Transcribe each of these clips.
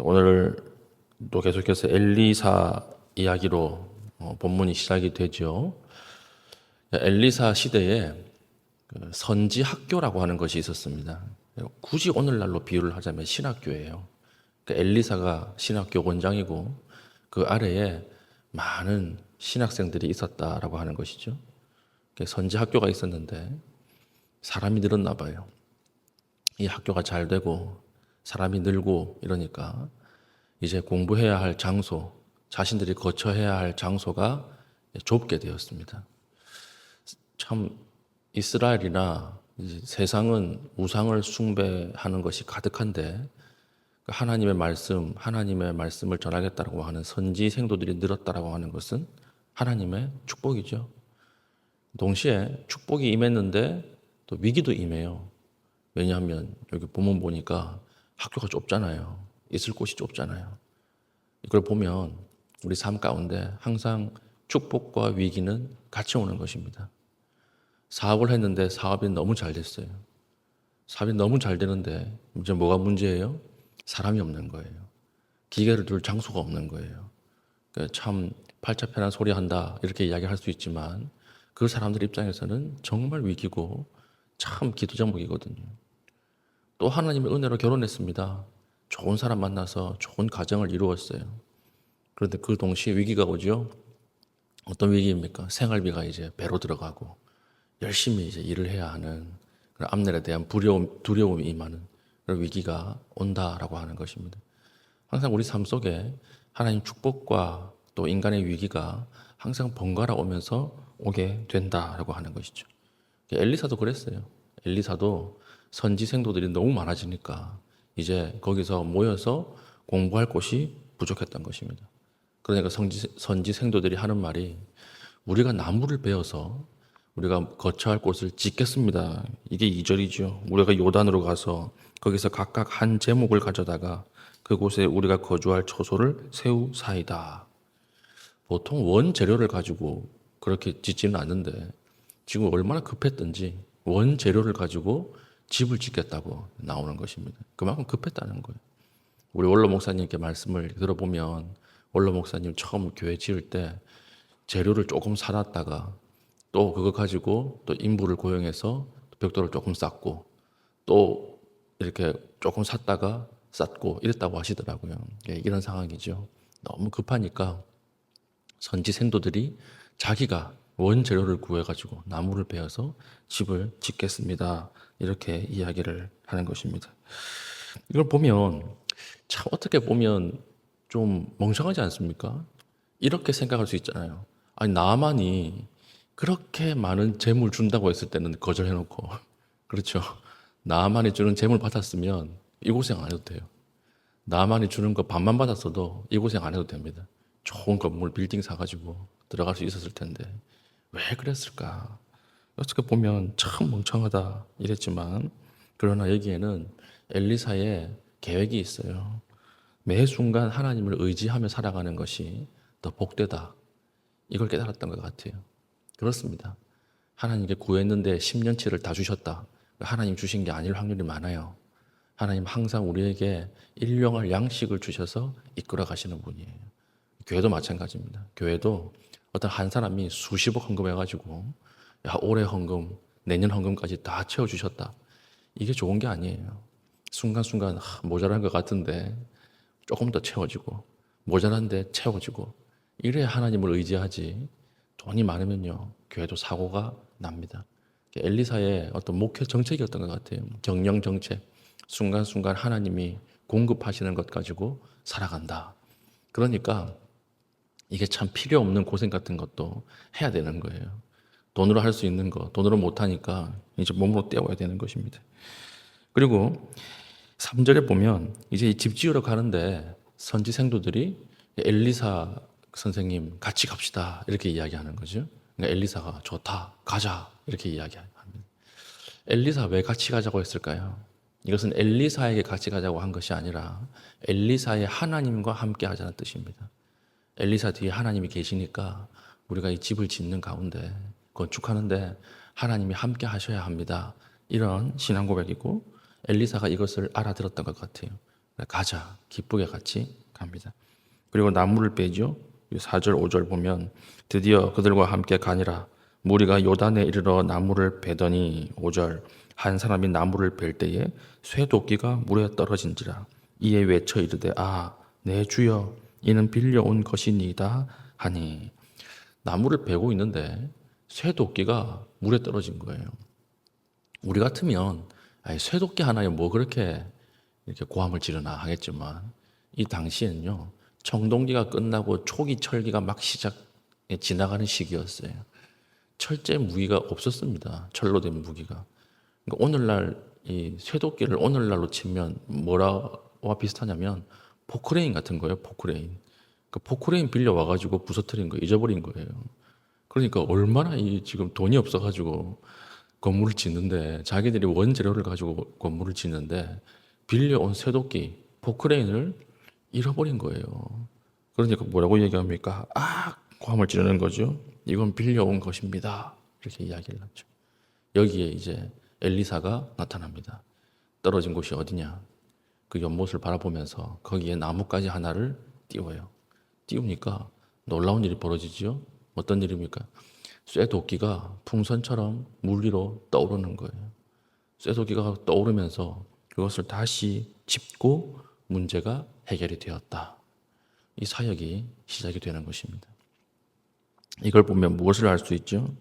오늘 또 계속해서 엘리사 이야기로 어, 본문이 시작이 되죠. 엘리사 시대에 그 선지 학교라고 하는 것이 있었습니다. 굳이 오늘날로 비유를 하자면 신학교예요. 그 엘리사가 신학교 원장이고 그 아래에 많은 신학생들이 있었다라고 하는 것이죠. 그 선지 학교가 있었는데 사람이 늘었나 봐요. 이 학교가 잘 되고 사람이 늘고 이러니까 이제 공부해야 할 장소, 자신들이 거쳐야 할 장소가 좁게 되었습니다. 참 이스라엘이나 세상은 우상을 숭배하는 것이 가득한데 그 하나님의 말씀, 하나님의 말씀을 전하겠다라고 하는 선지 생도들이 늘었다라고 하는 것은 하나님의 축복이죠. 동시에 축복이 임했는데 또 위기도 임해요. 왜냐하면 여기 본문 보니까 학교가 좁잖아요. 있을 곳이 좁잖아요. 이걸 보면 우리 삶 가운데 항상 축복과 위기는 같이 오는 것입니다. 사업을 했는데 사업이 너무 잘 됐어요. 사업이 너무 잘 되는데 이제 뭐가 문제예요? 사람이 없는 거예요. 기계를 둘 장소가 없는 거예요. 그참 팔자편한 소리 한다 이렇게 이야기할 수 있지만 그 사람들 입장에서는 정말 위기고 참 기도 제목이거든요. 또 하나님의 은혜로 결혼했습니다. 좋은 사람 만나서 좋은 가정을 이루었어요. 그런데 그 동시에 위기가 오죠. 어떤 위기입니까? 생활비가 이제 배로 들어가고 열심히 이제 일을 해야 하는 그런 앞날에 대한 두려움, 두려움이 임하는 그런 위기가 온다라고 하는 것입니다. 항상 우리 삶 속에 하나님 축복과 또 인간의 위기가 항상 번갈아 오면서 오게 된다라고 하는 것이죠. 엘리사도 그랬어요. 엘리사도 선지 생도들이 너무 많아지니까 이제 거기서 모여서 공부할 곳이 부족했던 것입니다. 그러니까 선지, 선지 생도들이 하는 말이 우리가 나무를 베어서 우리가 거처할 곳을 짓겠습니다. 이게 이절이죠. 우리가 요단으로 가서 거기서 각각 한 제목을 가져다가 그곳에 우리가 거주할 처소를 세우사이다. 보통 원 재료를 가지고 그렇게 짓지는 않는데 지금 얼마나 급했던지 원 재료를 가지고 집을 짓겠다고 나오는 것입니다. 그만큼 급했다는 거예요. 우리 원로 목사님께 말씀을 들어보면 원로 목사님 처음 교회 지을 때 재료를 조금 사놨다가 또 그거 가지고 또 인부를 고용해서 벽돌을 조금 쌓고 또 이렇게 조금 샀다가 쌓고 이랬다고 하시더라고요. 예, 이런 상황이죠. 너무 급하니까 선지 생도들이 자기가 원재료를 구해가지고 나무를 베어서 집을 짓겠습니다. 이렇게 이야기를 하는 것입니다. 이걸 보면 참 어떻게 보면 좀 멍청하지 않습니까? 이렇게 생각할 수 있잖아요. 아니 나만이 그렇게 많은 재물 준다고 했을 때는 거절해놓고 그렇죠. 나만이 주는 재물 받았으면 이 고생 안 해도 돼요. 나만이 주는 거 반만 받았어도 이 고생 안 해도 됩니다. 좋은 건물 빌딩 사가지고 들어갈 수 있었을 텐데 왜 그랬을까? 어떻게 보면 참 멍청하다 이랬지만 그러나 여기에는 엘리사의 계획이 있어요. 매 순간 하나님을 의지하며 살아가는 것이 더 복되다. 이걸 깨달았던 것 같아요. 그렇습니다. 하나님께 구했는데 10년치를 다 주셨다. 하나님 주신 게 아닐 확률이 많아요. 하나님 항상 우리에게 일용할 양식을 주셔서 이끌어 가시는 분이에요. 교회도 마찬가지입니다. 교회도 어떤 한 사람이 수십억 헌금해가지고 야 올해 헌금, 내년 헌금까지 다 채워주셨다. 이게 좋은 게 아니에요. 순간순간 하, 모자란 것 같은데 조금 더 채워지고 모자란데 채워지고 이래야 하나님을 의지하지 돈이 많으면요 교회도 사고가 납니다. 엘리사의 어떤 목회 정책이었던 것 같아요. 경영 정책. 순간순간 하나님이 공급하시는 것 가지고 살아간다. 그러니까 이게 참 필요 없는 고생 같은 것도 해야 되는 거예요. 돈으로 할 수 있는 거, 돈으로 못 하니까 이제 몸으로 떼어야 되는 것입니다. 그리고 3절에 보면 이제 집 지으러 가는데 선지 생도들이 엘리사 선생님 같이 갑시다 이렇게 이야기하는 거죠. 그러니까 엘리사가 좋다 가자 이렇게 이야기합니다. 엘리사 왜 같이 가자고 했을까요? 이것은 엘리사에게 같이 가자고 한 것이 아니라 엘리사의 하나님과 함께 하자는 뜻입니다. 엘리사 뒤에 하나님이 계시니까 우리가 이 집을 짓는 가운데 건축하는데 하나님이 함께 하셔야 합니다. 이런 신앙 고백이고 엘리사가 이것을 알아들었던 것 같아요. 가자. 기쁘게 같이 갑니다. 그리고 나무를 빼죠. 4절, 5절 보면 드디어 그들과 함께 가니라. 무리가 요단에 이르러 나무를 베더니 5절 한 사람이 나무를 벨 때에 쇠 도끼가 물에 떨어진지라. 이에 외쳐 이르되 아, 내 주여 이는 빌려온 것이니이다 하니 나무를 베고 있는데 쇠 도끼가 물에 떨어진 거예요. 우리 같으면 아이, 쇠도끼 하나에 뭐 그렇게 이렇게 고함을 지르나 하겠지만 이 당시에는요 청동기가 끝나고 초기 철기가 막 시작 지나가는 시기였어요. 철제 무기가 없었습니다. 철로 된 무기가. 그러니까 오늘날 이 쇠도끼를 오늘날로 치면 뭐라와 비슷하냐면 포크레인 같은 거예요. 포크레인. 그 포크레인 빌려 와가지고 부서뜨린 거 잊어버린 거예요. 그러니까 얼마나 이 지금 돈이 없어가지고 건물을 짓는데 자기들이 원재료를 가지고 건물을 짓는데 빌려온 쇠도끼 포크레인을 잃어버린 거예요. 그러니까 뭐라고 얘기합니까? 아, 고함을 지르는 거죠. 이건 빌려온 것입니다. 이렇게 이야기를 하죠. 여기에 이제 엘리사가 나타납니다. 떨어진 곳이 어디냐? 그 연못을 바라보면서 거기에 나뭇가지 하나를 띄워요. 띄우니까 놀라운 일이 벌어지지요. 어떤 일입니까? 쇠도끼가 풍선처럼 물 위로 떠오르는 거예요. 쇠도끼가 떠오르면서 그것을 다시 짚고 문제가 해결이 되었다. 이 사역이 시작이 되는 것입니다. 이걸 보면 무엇을 알 수 있죠?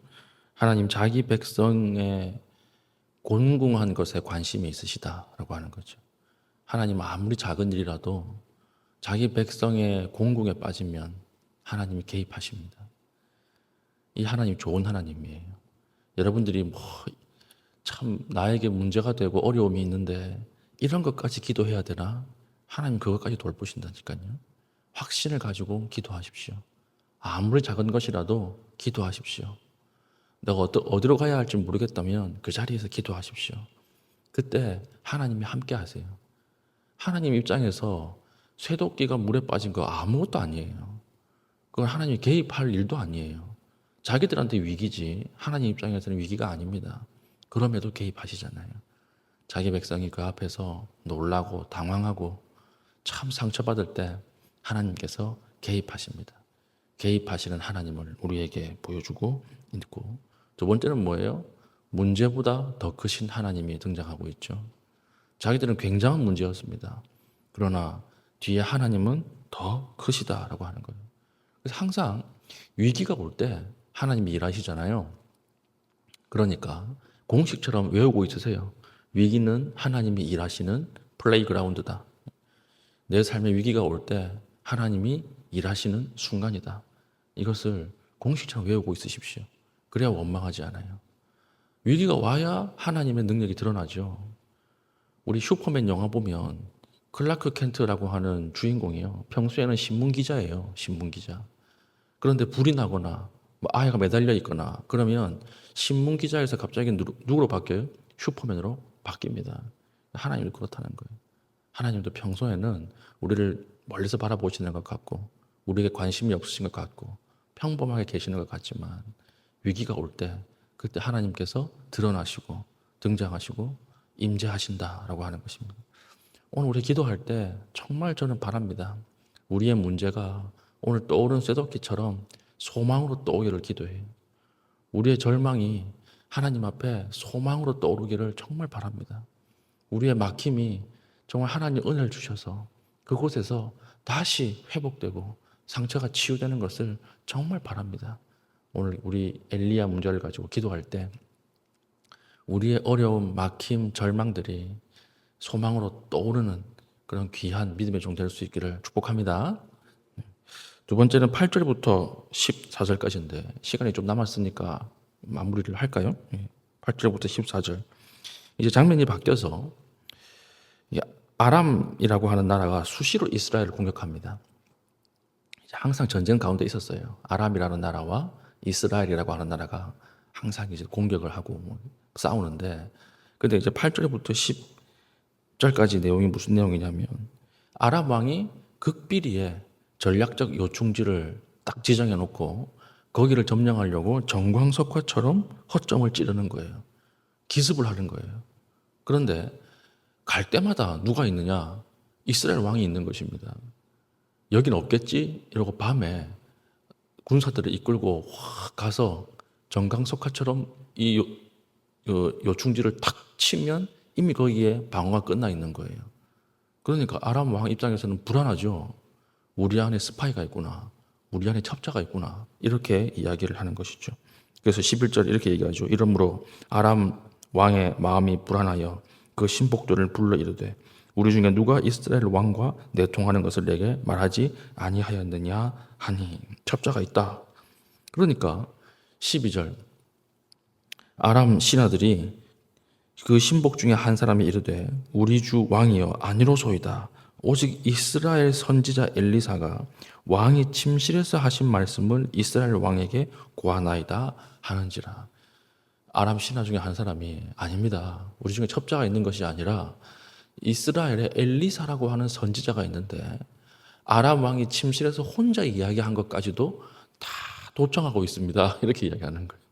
하나님 자기 백성의 곤궁한 것에 관심이 있으시다라고 하는 거죠. 하나님 아무리 작은 일이라도 자기 백성의 공궁에 빠지면 하나님이 개입하십니다. 이 하나님 좋은 하나님이에요. 여러분들이 뭐 참 나에게 문제가 되고 어려움이 있는데 이런 것까지 기도해야 되나? 하나님 그것까지 돌보신다니까요. 확신을 가지고 기도하십시오. 아무리 작은 것이라도 기도하십시오. 내가 어디, 어디로 가야 할지 모르겠다면 그 자리에서 기도하십시오. 그때 하나님이 함께 하세요. 하나님 입장에서 쇠도끼가 물에 빠진 거 아무것도 아니에요. 그건 하나님이 개입할 일도 아니에요. 자기들한테 위기지 하나님 입장에서는 위기가 아닙니다. 그럼에도 개입하시잖아요. 자기 백성이 그 앞에서 놀라고 당황하고 참 상처받을 때 하나님께서 개입하십니다. 개입하시는 하나님을 우리에게 보여주고 있고 두 번째는 뭐예요? 문제보다 더 크신 하나님이 등장하고 있죠. 자기들은 굉장한 문제였습니다. 그러나 뒤에 하나님은 더 크시다라고 하는 거예요. 그래서 항상 위기가 올 때 하나님이 일하시잖아요. 그러니까 공식처럼 외우고 있으세요. 위기는 하나님이 일하시는 플레이그라운드다. 내 삶에 위기가 올 때 하나님이 일하시는 순간이다. 이것을 공식처럼 외우고 있으십시오. 그래야 원망하지 않아요. 위기가 와야 하나님의 능력이 드러나죠. 우리 슈퍼맨 영화 보면 클라크 켄트라고 하는 주인공이요. 평소에는 신문 기자예요. 신문 기자. 그런데 불이 나거나 뭐 아이가 매달려 있거나 그러면 신문 기자에서 갑자기 누, 누구로 바뀌어요? 슈퍼맨으로 바뀝니다. 하나님이 그렇다는 거예요. 하나님도 평소에는 우리를 멀리서 바라보시는 것 같고 우리에게 관심이 없으신 것 같고 평범하게 계시는 것 같지만 위기가 올 때 그때 하나님께서 드러나시고 등장하시고 임재하신다라고 하는 것입니다. 오늘 우리 기도할 때 정말 저는 바랍니다. 우리의 문제가 오늘 떠오른 쇠도끼처럼 소망으로 떠오기를 기도해요. 우리의 절망이 하나님 앞에 소망으로 떠오르기를 정말 바랍니다. 우리의 막힘이 정말 하나님 은혜를 주셔서 그곳에서 다시 회복되고 상처가 치유되는 것을 정말 바랍니다. 오늘 우리 엘리야 문제를 가지고 기도할 때 우리의 어려움, 막힘, 절망들이 소망으로 떠오르는 그런 귀한 믿음의 종 될 수 있기를 축복합니다. 두 번째는 8절부터 14절까지인데 시간이 좀 남았으니까 마무리를 할까요? 8절부터 14절. 이제 장면이 바뀌어서 아람이라고 하는 나라가 수시로 이스라엘을 공격합니다. 항상 전쟁 가운데 있었어요. 아람이라는 나라와 이스라엘이라고 하는 나라가 항상 이제 공격을 하고 뭐 싸우는데, 근데 이제 8절부터 10절까지 내용이 무슨 내용이냐면, 아람 왕이 극비리에 전략적 요충지를 딱 지정해 놓고 거기를 점령하려고 정광석화처럼 허점을 찌르는 거예요. 기습을 하는 거예요. 그런데 갈 때마다 누가 있느냐? 이스라엘 왕이 있는 것입니다. 여긴 없겠지? 이러고 밤에 군사들을 이끌고 확 가서 정강석화처럼 이 요, 요, 요충지를 탁 치면 이미 거기에 방어가 끝나 있는 거예요. 그러니까 아람 왕 입장에서는 불안하죠. 우리 안에 스파이가 있구나. 우리 안에 첩자가 있구나. 이렇게 이야기를 하는 것이죠. 그래서 11절 이렇게 얘기하죠. 이러므로 아람 왕의 마음이 불안하여 그 신복들을 불러 이르되 우리 중에 누가 이스라엘 왕과 내통하는 것을 내게 말하지 아니하였느냐 하니 첩자가 있다. 그러니까 12절 아람 신하들이 그 신복 중에 한 사람이 이르되 우리 주 왕이여 아니로소이다. 오직 이스라엘 선지자 엘리사가 왕이 침실에서 하신 말씀을 이스라엘 왕에게 고하나이다 하는지라. 아람 신하 중에 한 사람이 아닙니다. 우리 중에 첩자가 있는 것이 아니라 이스라엘에 엘리사라고 하는 선지자가 있는데 아람 왕이 침실에서 혼자 이야기한 것까지도 다 도청하고 있습니다. 이렇게 이야기하는 거예요.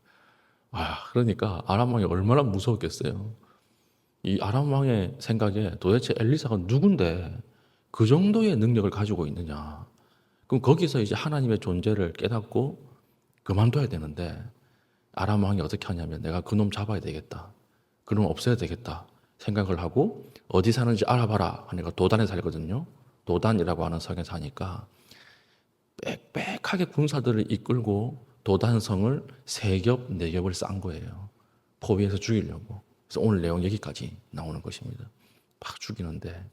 아, 그러니까 아람 왕이 얼마나 무서웠겠어요. 이 아람 왕의 생각에 도대체 엘리사가 누군데 그 정도의 능력을 가지고 있느냐. 그럼 거기서 이제 하나님의 존재를 깨닫고 그만둬야 되는데 아람 왕이 어떻게 하냐면 내가 그놈 잡아야 되겠다. 그놈 없애야 되겠다. 생각을 하고 어디 사는지 알아봐라 하니까 도단에 살거든요. 도단이라고 하는 성에 사니까 빽빽하게 군사들을 이끌고 도단성을 세 겹, 네 겹을 싼 거예요. 포위해서 죽이려고. 그래서 오늘 내용 여기까지 나오는 것입니다. 막 죽이는데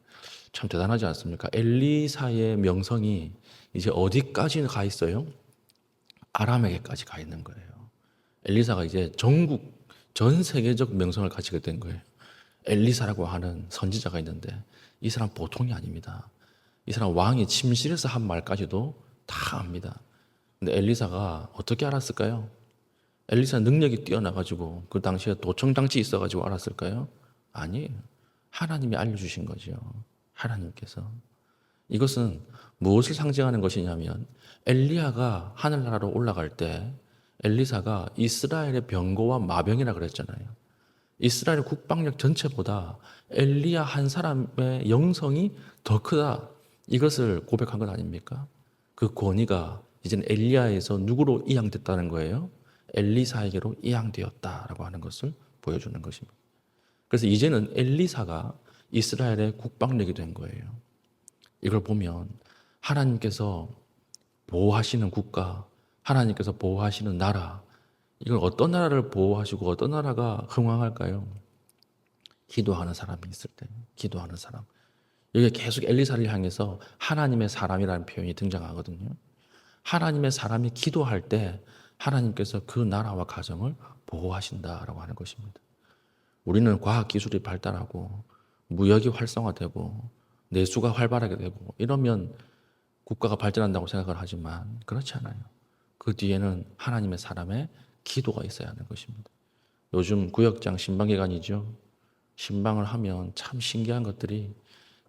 참 대단하지 않습니까? 엘리사의 명성이 이제 어디까지 가 있어요? 아람에게까지 가 있는 거예요. 엘리사가 이제 전국 전 세계적 명성을 가지게 된 거예요. 엘리사라고 하는 선지자가 있는데 이 사람 보통이 아닙니다. 이 사람 왕이 침실에서 한 말까지도 다 압니다. 근데 엘리사가 어떻게 알았을까요? 엘리사 능력이 뛰어나가지고 그 당시에 도청 장치 있어가지고 알았을까요? 아니에요. 하나님이 알려주신 거죠. 하나님께서. 이것은 무엇을 상징하는 것이냐면 엘리야가 하늘나라로 올라갈 때 엘리사가 이스라엘의 병거와 마병이라 그랬잖아요. 이스라엘 국방력 전체보다 엘리야 한 사람의 영성이 더 크다. 이것을 고백한 것 아닙니까? 그 권위가 이제는 엘리야에서 누구로 이양됐다는 거예요? 엘리사에게로 이양되었다라고 하는 것을 보여주는 것입니다. 그래서 이제는 엘리사가 이스라엘의 국방력이 된 거예요. 이걸 보면 하나님께서 보호하시는 국가, 하나님께서 보호하시는 나라, 이걸 어떤 나라를 보호하시고 어떤 나라가 흥왕할까요? 기도하는 사람이 있을 때, 기도하는 사람. 여기 계속 엘리사를 향해서 하나님의 사람이라는 표현이 등장하거든요. 하나님의 사람이 기도할 때 하나님께서 그 나라와 가정을 보호하신다라고 하는 것입니다. 우리는 과학 기술이 발달하고 무역이 활성화되고 내수가 활발하게 되고 이러면 국가가 발전한다고 생각을 하지만 그렇지 않아요. 그 뒤에는 하나님의 사람의 기도가 있어야 하는 것입니다. 요즘 구역장 신방 기간이죠. 신방을 하면 참 신기한 것들이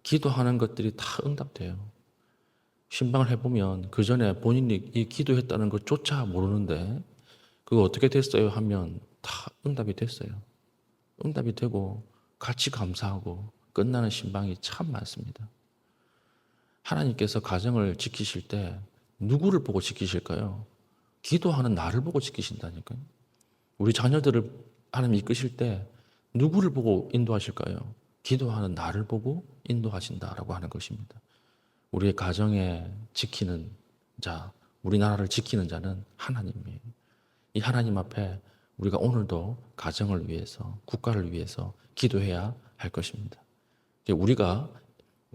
기도하는 것들이 다 응답돼요. 신방을 해보면 그 전에 본인이 이 기도했다는 것조차 모르는데 그거 어떻게 됐어요 하면 다 응답이 됐어요. 응답이 되고 같이 감사하고 끝나는 신방이 참 많습니다. 하나님께서 가정을 지키실 때 누구를 보고 지키실까요? 기도하는 나를 보고 지키신다니까요. 우리 자녀들을 하나님 이끄실 때 누구를 보고 인도하실까요? 기도하는 나를 보고 인도하신다라고 하는 것입니다. 우리의 가정에 지키는 자, 우리나라를 지키는 자는 하나님이에요. 이 하나님 앞에 우리가 오늘도 가정을 위해서, 국가를 위해서 기도해야 할 것입니다. 우리가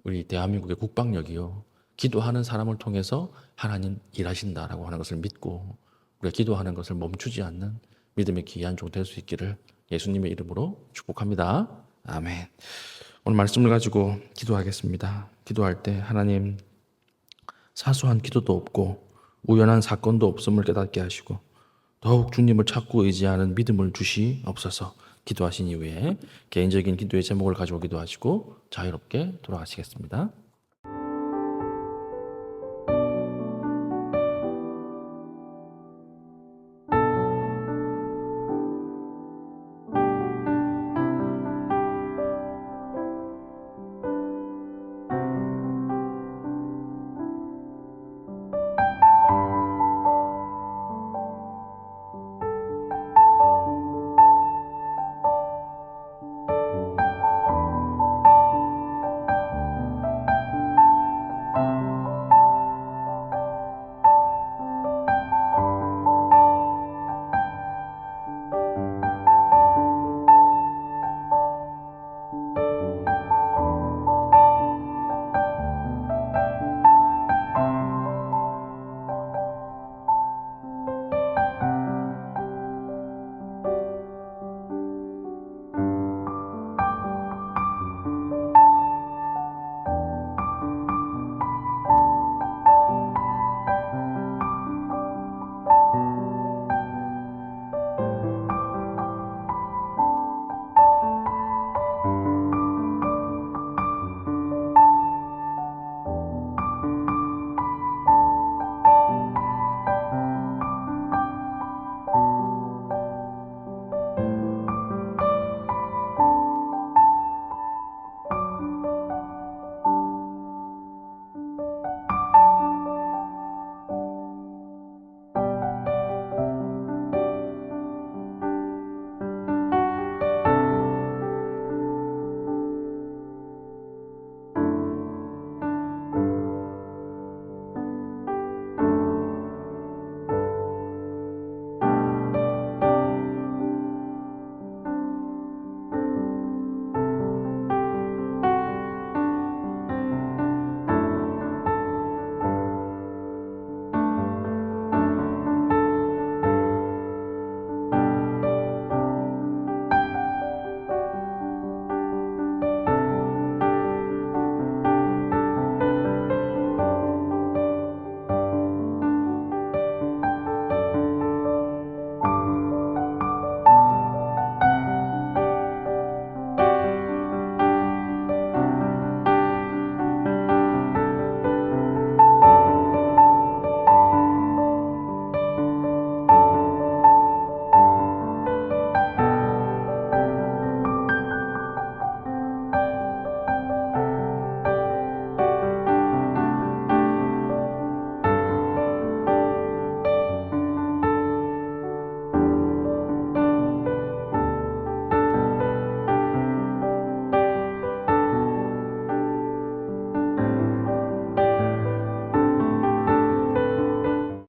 우리 대한민국의 국방력이요. 기도하는 사람을 통해서 하나님 일하신다라고 하는 것을 믿고 우리가 기도하는 것을 멈추지 않는 믿음의 귀한 종 될 수 있기를 예수님의 이름으로 축복합니다. 아멘. 오늘 말씀을 가지고 기도하겠습니다. 기도할 때 하나님 사소한 기도도 없고 우연한 사건도 없음을 깨닫게 하시고 더욱 주님을 찾고 의지하는 믿음을 주시옵소서. 기도하신 이후에 개인적인 기도의 제목을 가지고 기도하시고 자유롭게 돌아가시겠습니다.